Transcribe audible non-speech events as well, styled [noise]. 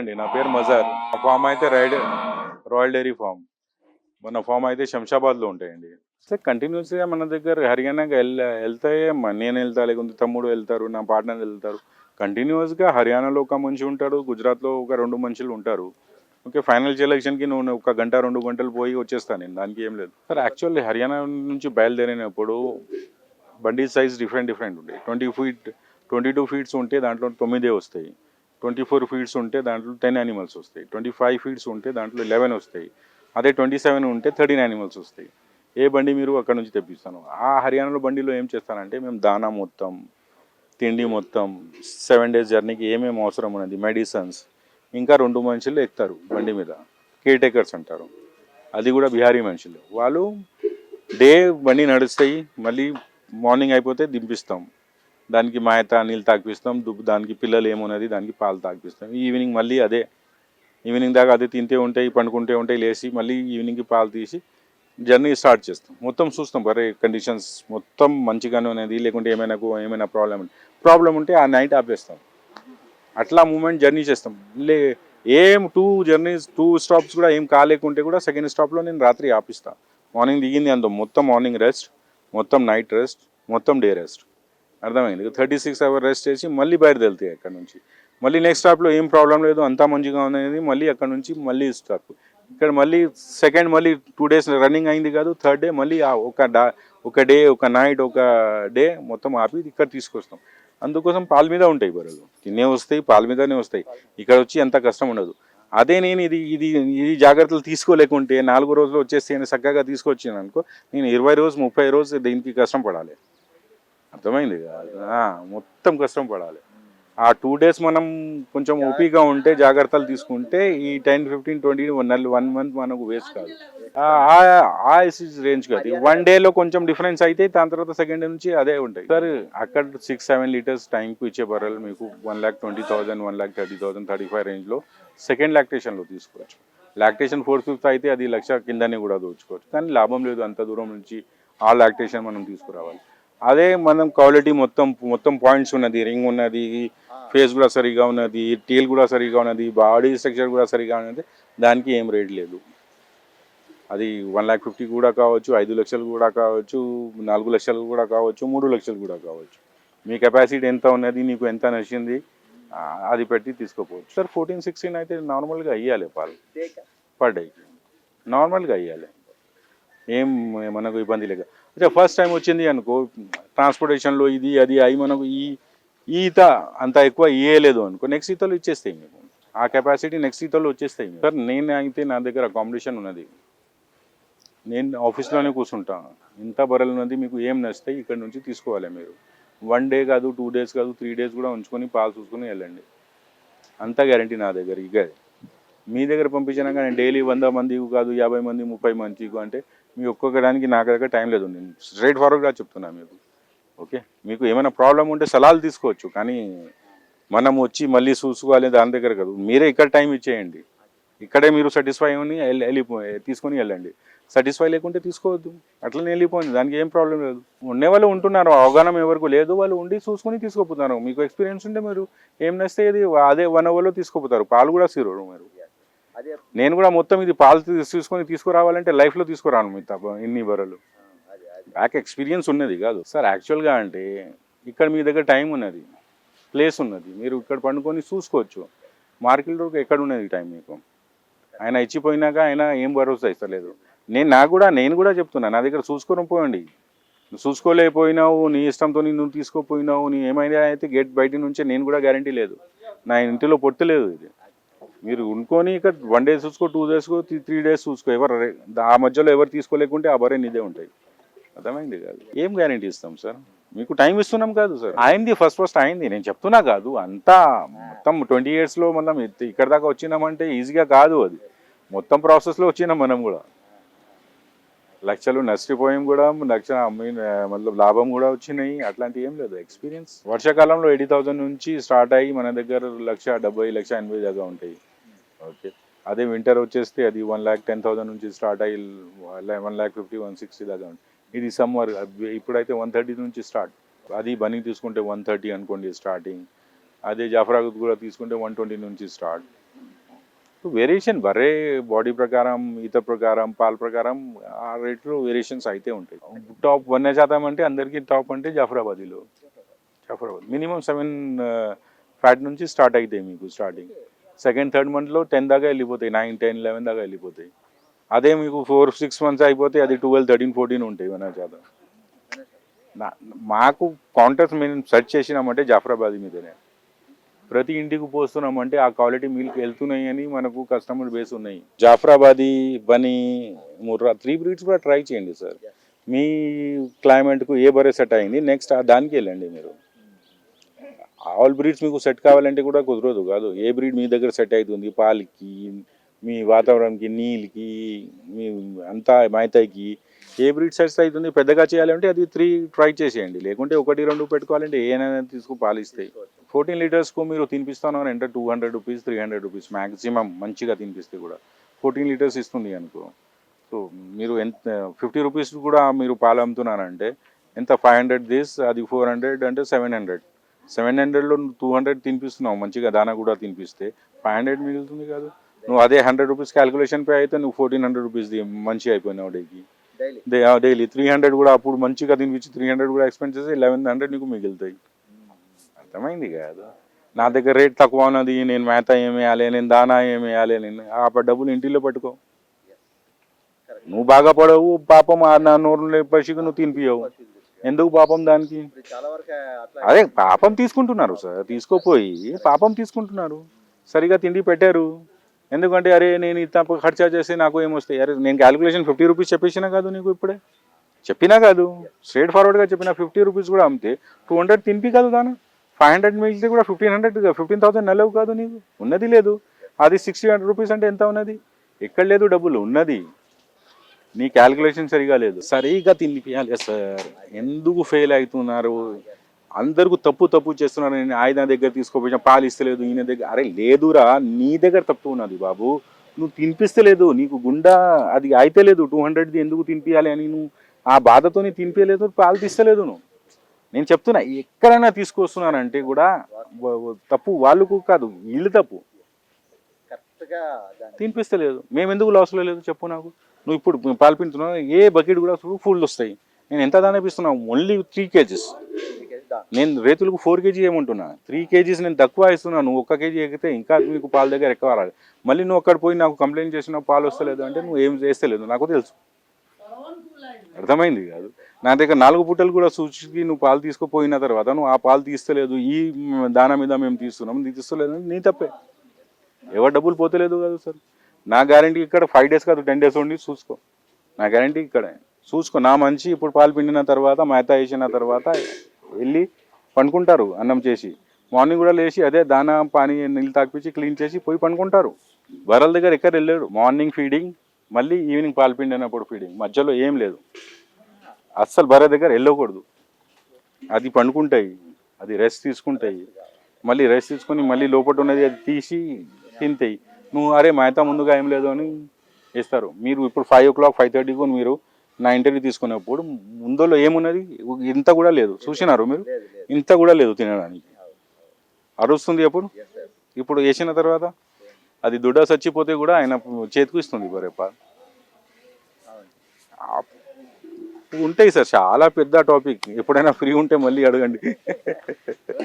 అండి నా పేరు మజార్. మా ఫామ్ అయితే రైడ్ రాయల్ డైరీ ఫామ్. మన ఫామ్ అయితే శంషాబాద్లో ఉంటాయండి. సార్ కంటిన్యూస్గా మన దగ్గర హర్యానాకి వెళ్ వెళ్తాయి నేను వెళ్తా లేకుంటే తమ్ముడు వెళ్తారు నా పార్ట్నర్ వెళ్తారు. కంటిన్యూస్గా హర్యానాలో ఒక మనిషి ఉంటాడు గుజరాత్లో ఒక రెండు మనుషులు ఉంటారు. ఓకే ఫైనల్ సెలక్షన్కి నువ్వు ఒక గంట రెండు గంటలు పోయి వచ్చేస్తాను నేను దానికి ఏం లేదు. సార్ యాక్చువల్లీ హర్యానా నుంచి బయలుదేరినప్పుడు బండి సైజ్ డిఫరెంట్ డిఫరెంట్ ఉంటాయి. Twenty feet twenty two feets ఉంటే దాంట్లో తొమ్మిదే వస్తాయి. ట్వంటీ ఫోర్ ఫీట్స్ ఉంటే దాంట్లో టెన్ యానిమల్స్ వస్తాయి. ట్వంటీ ఫైవ్ ఫీట్స్ ఉంటే దాంట్లో లెవెన్ వస్తాయి. అదే ట్వంటీ సెవెన్ ఉంటే థర్టీన్ యానిమల్స్ వస్తాయి. ఏ బండి మీరు అక్కడ నుంచి తెప్పిస్తాను? ఆ హర్యానాలో బండిలో ఏం చేస్తానంటే మేము దానా మొత్తం తిండి మొత్తం సెవెన్ డేస్ జర్నీకి ఏమేమి అవసరం ఉన్నది? మెడిసిన్స్ ఇంకా రెండు మనుషులు ఎక్కుతారు బండి మీద. కేర్ టేకర్స్ అంటారు. అది కూడా బిహారీ మనుషులు. వాళ్ళు డే బండి నడుస్తాయి. మళ్ళీ మార్నింగ్ అయిపోతే దింపిస్తాం. దానికి మాయత నీళ్ళు తాగిపిస్తాం దుబ్బు దానికి పిల్లలు ఏమున్నది దానికి పాలు తాగిపిస్తాం ఈవినింగ్ మళ్ళీ అదే ఈవినింగ్ దాకా అదే తింటే ఉంటాయి పండుకుంటే ఉంటాయి లేచి మళ్ళీ ఈవినింగ్కి పాలు తీసి జర్నీ స్టార్ట్ చేస్తాం. మొత్తం చూస్తాం బరే కండిషన్స్ మొత్తం మంచిగానే ఉన్నది లేకుంటే ఏమైనా ఏమైనా ప్రాబ్లం ప్రాబ్లం ఉంటే ఆ నైట్ ఆపేస్తాం. అట్లా మూమెంట్ జర్నీ చేస్తాం. లే ఏం టూ జర్నీస్ టూ స్టాప్స్ కూడా ఏం కాలేకుంటే కూడా సెకండ్ స్టాప్లో నేను రాత్రి ఆపిస్తాను మార్నింగ్ దిగింది అంత మొత్తం మార్నింగ్ రెస్ట్ మొత్తం నైట్ రెస్ట్ మొత్తం డే రెస్ట్ అర్థమైంది. థర్టీ సిక్స్ అవర్ రెస్ట్ చేసి మళ్ళీ బయటదెళ్తాయి అక్కడ నుంచి. మళ్ళీ నెక్స్ట్ స్టాప్లో ఏం ప్రాబ్లం లేదు అంతా మంచిగా ఉందనేది మళ్ళీ అక్కడ నుంచి మళ్ళీ స్టాప్ ఇక్కడ మళ్ళీ సెకండ్ మళ్ళీ టూ డేస్ రన్నింగ్ అయింది కాదు థర్డ్ డే మళ్ళీ ఒక డా ఒక డే ఒక నైట్ ఒక డే మొత్తం ఆపి ఇక్కడ తీసుకొస్తాం. అందుకోసం పాల మీద ఉంటాయి బర్రెలు తినే వస్తాయి పాల మీదనే వస్తాయి. ఇక్కడ వచ్చి ఎంత కష్టం ఉండదు. అదే నేను ఇది ఇది ఇది జాగ్రత్తలు తీసుకోలేకుంటే నాలుగు రోజులు వచ్చేస్తే నేను చక్కగా తీసుకొచ్చాను అనుకో నేను ఇరవై రోజు ముప్పై రోజు దీనికి కష్టం పడాలి. అర్థమైంది మొత్తం కష్టం పడాలి. ఆ టూ డేస్ మనం కొంచెం ఓపిగా ఉంటే జాగ్రత్తలు తీసుకుంటే ఈ టెన్ ఫిఫ్టీన్ ట్వంటీ వన్ నెల వన్ మంత్ మనకు వేస్ట్ కాదు. ఆ- ఆ రేంజ్ కాదు. వన్ డేలో కొంచెం డిఫరెన్స్ అయితే దాని తర్వాత సెకండ్ డే నుంచి అదే ఉంటాయి. సార్ అక్కడ సిక్స్ సెవెన్ లీటర్స్ టైంకు ఇచ్చే బర్రెలు మీకు one lakh twenty thousand one lakh thirty thousand thirty five రేంజ్లో సెకండ్ లాక్టేషన్లో తీసుకోవచ్చు. లాక్టేషన్ ఫోర్ ఫిఫ్త్ అయితే అది లక్ష కిందనే కూడా దోచుకోవచ్చు. కానీ లాభం లేదు అంత దూరం నుంచి ఆ లాక్టేషన్ మనం తీసుకురావాలి. అదే మనం క్వాలిటీ మొత్తం మొత్తం పాయింట్స్ ఉన్నది. రింగ్ ఉన్నది ఫేస్ కూడా సరిగా ఉన్నది టేల్ కూడా సరిగా ఉన్నది బాడీ స్ట్రక్చర్ కూడా సరిగా ఉన్నది. దానికి ఏం రేట్ లేదు. అది వన్ ల్యాక్ ఫిఫ్టీ కూడా కావచ్చు ఐదు లక్షలు కూడా కావచ్చు నాలుగు లక్షలు కూడా కావచ్చు మూడు లక్షలు కూడా కావచ్చు. మీ కెపాసిటీ ఎంత ఉన్నది నీకు ఎంత నచ్చింది అది పెట్టి తీసుకోపోవచ్చు. సార్ ఫోర్టీన్ సిక్స్టీన్ అయితే నార్మల్గా అయ్యాలి పాలు. పర్ డేకి నార్మల్గా అయ్యాలి. ఏం మనకు ఇబ్బంది లేక అయితే ఫస్ట్ టైం వచ్చింది అనుకో ట్రాన్స్పోర్టేషన్లో ఇది అది అవి మనకు ఈ ఈత అంత ఎక్కువ ఇయ్యలేదు అనుకో నెక్స్ట్ ఈతలు ఇచ్చేస్తాయి మీకు. ఆ కెపాసిటీ నెక్స్ట్ ఈతలు వచ్చేస్తాయి సార్ నేను అయితే నా దగ్గర అకామిడేషన్ ఉన్నది. నేను ఆఫీస్లోనే కూర్చుంటాను ఇంత బరలు ఉన్నది మీకు ఏం నచ్చితే ఇక్కడ నుంచి తీసుకోవాలి మీరు. వన్ డే కాదు టూ డేస్ కాదు త్రీ డేస్ కూడా ఉంచుకొని పాలు చూసుకొని వెళ్ళండి. అంత గ్యారంటీ నా దగ్గర ఇక మీ దగ్గర పంపించినా కానీ డైలీ వంద మంది కాదు యాభై మంది ముప్పై మందికి అంటే మీ ఒక్కొక్కడానికి నా దగ్గర టైం లేదు. నేను స్ట్రైట్ ఫార్వర్డ్గా చెప్తున్నా మీకు. ఓకే? మీకు ఏమైనా ప్రాబ్లం ఉంటే సలహాలు తీసుకోవచ్చు. కానీ మనం వచ్చి మళ్ళీ చూసుకోవాలి దాని దగ్గర కాదు. మీరే ఇక్కడ టైం ఇచ్చేయండి. ఇక్కడే మీరు సాటిస్ఫై అని వెళ్ళిపో తీసుకొని వెళ్ళండి. సాటిస్ఫై లేకుంటే తీసుకోవద్దు. అట్లనే వెళ్ళిపోయింది దానికి ఏం ప్రాబ్లం లేదు. ఉండే వాళ్ళు ఉంటున్నారు. అవగాహన ఎవరికి లేదు. వాళ్ళు ఉండి చూసుకొని తీసుకోపోతున్నారు మీకు ఎక్స్పీరియన్స్ ఉంటే మీరు ఏం నచ్చితే ఇది అదే వన్ అవర్లో తీసుకోపోతారు. పాలు కూడా సిరు మీరు. నేను కూడా మొత్తం ఇది పాలు తీ- తీసుకొని తీసుకురావాలంటే లైఫ్లో తీసుకురాను మీ తప్ప ఇన్ని బర్రెలు అదే బ్యాక్ ఎక్స్పీరియన్స్ ఉన్నది కాదు. సార్ యాక్చువల్గా అంటే ఇక్కడ మీ దగ్గర టైం ఉన్నది ప్లేస్ ఉన్నది. మీరు ఇక్కడ పండుకొని చూసుకోవచ్చు. మార్కెట్లో ఎక్కడ ఉన్నది టైం మీకు? ఆయన ఇచ్చిపోయినాక ఆయన ఏం భరోసా ఇస్తలేదు. నేను నాకు కూడా నేను కూడా చెప్తున్నా నా దగ్గర చూసుకొని పోయండి. నువ్వు చూసుకోలేకపోయినావు నీ ఇష్టంతో నువ్వు తీసుకోపోయినావు నీ ఏమైనా అయితే గేట్ బయట నుంచే నేను కూడా గ్యారంటీ లేదు. నా ఇంటిలో పొట్టలేదు ఇది. మీరు ఉండుకొని ఇక్కడ వన్ డే చూసుకో టూ డేస్ త్రీ డేస్ చూసుకో. ఎవరు ఆ మధ్యలో ఎవరు తీసుకోలేకుంటే ఆ బరే నీదే ఉంటాయి. అర్థమైంది కాదు? ఏం గ్యారంటీ ఇస్తాం సార్? మీకు టైం ఇస్తున్నాం కాదు సార్. అయింది ఫస్ట్ ఫస్ట్ అయింది. నేను చెప్తున్నా కాదు అంతా మొత్తం ట్వంటీ ఇయర్స్లో మనం ఇక్కడ దాకా వచ్చినామంటే ఈజీగా కాదు అది. మొత్తం ప్రాసెస్లో వచ్చినాం మనం కూడా. లక్షలు నష్టపోయాం కూడా లక్ష మళ్ళీ లాభం కూడా వచ్చినాయి. అట్లాంటివి ఏం లేదు. ఎక్స్పీరియన్స్ వర్షాకాలంలో ఎయిటీ థౌసండ్ నుంచి స్టార్ట్ అయ్యి మన దగ్గర లక్ష డెబ్బై లక్ష ఎనభై దాకా ఉంటాయి. ఓకే. అదే వింటర్ వచ్చేస్తే అది వన్ ల్యాక్ టెన్ థౌసండ్ నుంచి స్టార్ట్ అయ్యి one lakh fifty one sixty దాకా ఇది సమ్మర్ ఇప్పుడైతే వన్ థర్టీ నుంచి స్టార్ట్ అది బనీ తీసుకుంటే వన్ థర్టీ అనుకోండి స్టార్టింగ్ అదే జాఫరాబాద్ కూడా తీసుకుంటే వన్ ట్వంటీ నుంచి స్టార్ట్ వేరియేషన్ బర్రే బాడీ ప్రకారం ఈత ప్రకారం పాల ప్రకారం ఆ రేట్లో వేరియేషన్స్ అయితే ఉంటాయి. టాప్ వన్ శాతం అంటే అందరికీ టాప్ అంటే జాఫరాబాదీలో జాఫరాబాద్ మినిమం సెవెన్ ఫ్యాట్ నుంచి స్టార్ట్ అవుతాయి మీకు స్టార్టింగ్ సెకండ్ థర్డ్ మంత్లో టెన్ దాకా వెళ్ళిపోతాయి. నైన్ టెన్ లెవెన్ దాకా వెళ్ళిపోతాయి. అదే మీకు ఫోర్ సిక్స్ మంత్స్ అయిపోతే అది ట్వెల్వ్ థర్టీన్ ఫోర్టీన్ ఉంటాయి మన చేత. నా- మాకు కౌంటర్స్ మేము సెర్చ్ చేసినామంటే జాఫరాబాద్ మీదనే. ప్రతి ఇంటికి పోస్తున్నామంటే ఆ క్వాలిటీ మిల్క్ వెళ్తున్నాయి అని మనకు కస్టమర్ బేస్ ఉన్నాయి. జాఫరాబాదీ బనీ ముర్రా త్రీ బ్రీడ్స్ కూడా ట్రై చేయండి సార్. మీ క్లైమేట్కు ఏ బరే సెట్ అయింది? నెక్స్ట్ దానికి వెళ్ళండి మీరు. ఆల్ బ్రీడ్స్ మీకు సెట్ కావాలంటే కూడా కుదరదు కాదు. ఏ బ్రీడ్ మీ దగ్గర సెట్ అవుతుంది? పాలకి మీ వాతావరణంకి నీళ్ళకి మీ అంతా మైతాయికి ఏ బ్రీడ్ సెట్ అవుతుంది? పెద్దగా చేయాలంటే అది త్రీ ట్రై చేసేయండి. లేకుంటే ఒకటి రెండు పెట్టుకోవాలంటే ఏనైనా తీసుకు పాలిస్తాయి ఫోర్టీన్ లీటర్స్కు మీరు తినిపిస్తాను అని అంటే two hundred rupees three hundred rupees maximum మంచిగా తినిపిస్తే కూడా. ఫోర్టీన్ లీటర్స్ ఇస్తుంది అనుకో. సో మీరు ఎంత ఫిఫ్టీ రూపీస్ కూడా మీరు పాలు అమ్ముతున్నారంటే ఎంత? ఫైవ్ హండ్రెడ్ దిస్ అది ఫోర్ హండ్రెడ్ అంటే సెవెన్ హండ్రెడ్. సెవెన్ హండ్రెడ్లో టూ హండ్రెడ్ తినిపిస్తున్నావు మంచిగా దానా కూడా తినిపిస్తే. ఫైవ్ హండ్రెడ్ మిగులుతుంది కాదు. నువ్వు అదే హండ్రెడ్ రూపీస్ క్యాలిక్యులేషన్ పే అయితే నువ్వు ఫోర్టీన్ హండ్రెడ్ రూపీస్ది మంచిగా అయిపోయినావు డేకి. డైలీ త్రీ హండ్రెడ్ కూడా అప్పుడు మంచిగా తినిపించి త్రీ హండ్రెడ్ కూడా ఎక్స్పెండ్ చేస్తే లెవెన్ హండ్రెడ్ నీకు మిగులుతాయి. అర్థమైంది కాదు. నా దగ్గర రేట్ తక్కువ ఉన్నది నేను మేత ఏమి వేయాలి నేను దానా ఏమి వేయాలి నేను ఆ డబ్బులు ఇంటిలో పట్టుకో. నువ్వు బాగా పడవు పాపం ఆ నా నోరు పసికి నువ్వు తినిపియవు. ఎందుకు పాపం దానికి? అదే పాపం తీసుకుంటున్నారు సార్. తీసుకోపోయి పాపం తీసుకుంటున్నారు. సరిగా తిండి పెట్టారు. ఎందుకంటే అరే నేను ఇంత ఖర్చా చేస్తే నాకు ఏమొస్తాయి? అరే నేను క్యాలిక్యులేషన్ ఫిఫ్టీ రూపీస్ చెప్పేసినా కాదు నీకు ఇప్పుడే? చెప్పినా కాదు. స్ట్రేట్ ఫార్వర్డ్గా చెప్పిన ఫిఫ్టీ రూపీస్ కూడా అమ్మితే టూ హండ్రెడ్ తినిపి కాదు దాని? ఫైవ్ హండ్రెడ్ మిగిలితే కూడా ఫిఫ్టీన్ హండ్రెడ్ ఫిఫ్టీన్ థౌసండ్ నెలవు కాదు నీకు. ఉన్నది లేదు. అది సిక్స్టీ హండ్రెడ్ రూపీస్ అంటే ఎంత ఉన్నది? ఎక్కడ లేదు డబ్బులు. ఉన్నది. నీ క్యాలిక్యులేషన్ సరిగా లేదు. సరిగా తినిపించాలి సార్. ఎందుకు ఫెయిల్ అవుతున్నారు? అందరికీ తప్పు తప్పు చేస్తున్నారు. నేను ఆయన దగ్గర తీసుకోపోయినా పాలు ఇస్తలేదు ఈయన దగ్గర. అరే లేదురా నీ దగ్గర తప్పు ఉన్నది బాబు. నువ్వు తినిపిస్తలేదు నీకు గుండా అది అయితే లేదు. టూ హండ్రెడ్ది ఎందుకు తినిపించాలి అని నువ్వు ఆ బాధతోని తినిపించలేదు పాలు తీస్తలేదు నువ్వు. నేను చెప్తున్నా ఎక్కడైనా తీసుకొస్తున్నానంటే కూడా తప్పు వాళ్ళకు కాదు వీళ్ళు తప్పు. తినిపిస్తలేదు. మేము ఎందుకు లాస్లో లేదు చెప్పు నాకు. నువ్వు ఇప్పుడు పాలు పిండుతున్నావు ఏ బకెట్ కూడా ఫుల్ వస్తాయి. నేను ఎంత దాని ఓన్లీ త్రీ కేజీస్. నేను రైతులకు ఫోర్ కేజీ ఏమంటున్నా? త్రీ కేజీస్ నేను తక్కువ ఇస్తున్నాను నువ్వు ఒక్క కేజీ ఎక్కితే ఇంకా నీకు పాల దగ్గర ఎక్కువ రాదు. మళ్ళీ నువ్వు అక్కడ పోయి నాకు కంప్లైంట్ చేసిన పాలు వస్తలేదు అంటే నువ్వు ఏం చేస్తలేదు? నాకు తెలుసు. అర్థమైంది కాదు. నా దగ్గర నాలుగు పూటలు కూడా సూచికి నువ్వు పాలు తీసుకుపోయిన తర్వాత నువ్వు ఆ పాలు తీస్తలేదు ఈ దానా మీద మేము తీస్తున్నాం. నీ తీస్తలేదు నీ తప్పే. ఎవరు డబ్బులు పోతలేదు కదా సార్. నా గ్యారంటీ ఇక్కడ ఫైవ్ డేస్ కాదు టెన్ డేస్ ఉండి చూసుకో. నా గ్యారంటీ ఇక్కడే. చూసుకో నా మంచి ఇప్పుడు పాలు పిండిన తర్వాత మేత వేసిన తర్వాత వెళ్ళి పండుకుంటారు అన్నం చేసి. మార్నింగ్ కూడా లేచి అదే దానా పానీ నీళ్ళు తాకిపించి క్లీన్ చేసి పోయి పండుకుంటారు. బర్రెల దగ్గర ఎక్కడ వెళ్ళాడు? మార్నింగ్ ఫీడింగ్ మళ్ళీ ఈవినింగ్ పాలు పిండినప్పుడు ఫీడింగ్ మధ్యలో ఏం లేదు. అస్సలు బర్రె దగ్గర వెళ్ళకూడదు. అది పండుకుంటాయి. అది రెస్ట్ తీసుకుంటాయి. మళ్ళీ రెస్ట్ తీసుకొని మళ్ళీ లోపల ఉన్నది అది తీసి తింటాయి నువ్వు అరే మేత ముందుగా ఏం లేదు అని వేస్తారు మీరు ఇప్పుడు ఫైవ్ ఓ క్లాక్ ఫైవ్ థర్టీకి మీరు నా ఇంటర్వ్యూ తీసుకునేప్పుడు ముందులో ఏమున్నది? ఇంత కూడా లేదు. చూసినారు మీరు? ఇంత కూడా లేదు తినడానికి. అరుస్తుంది ఎప్పుడు? ఇప్పుడు వేసిన తర్వాత? అది దుడ్డ చచ్చిపోతే కూడా ఆయన చేతికి ఇస్తుంది బరేప ఉంటాయి సార్ చాలా పెద్ద టాపిక్ ఎప్పుడైనా ఫ్రీ ఉంటే మళ్ళీ అడగండి. [laughs]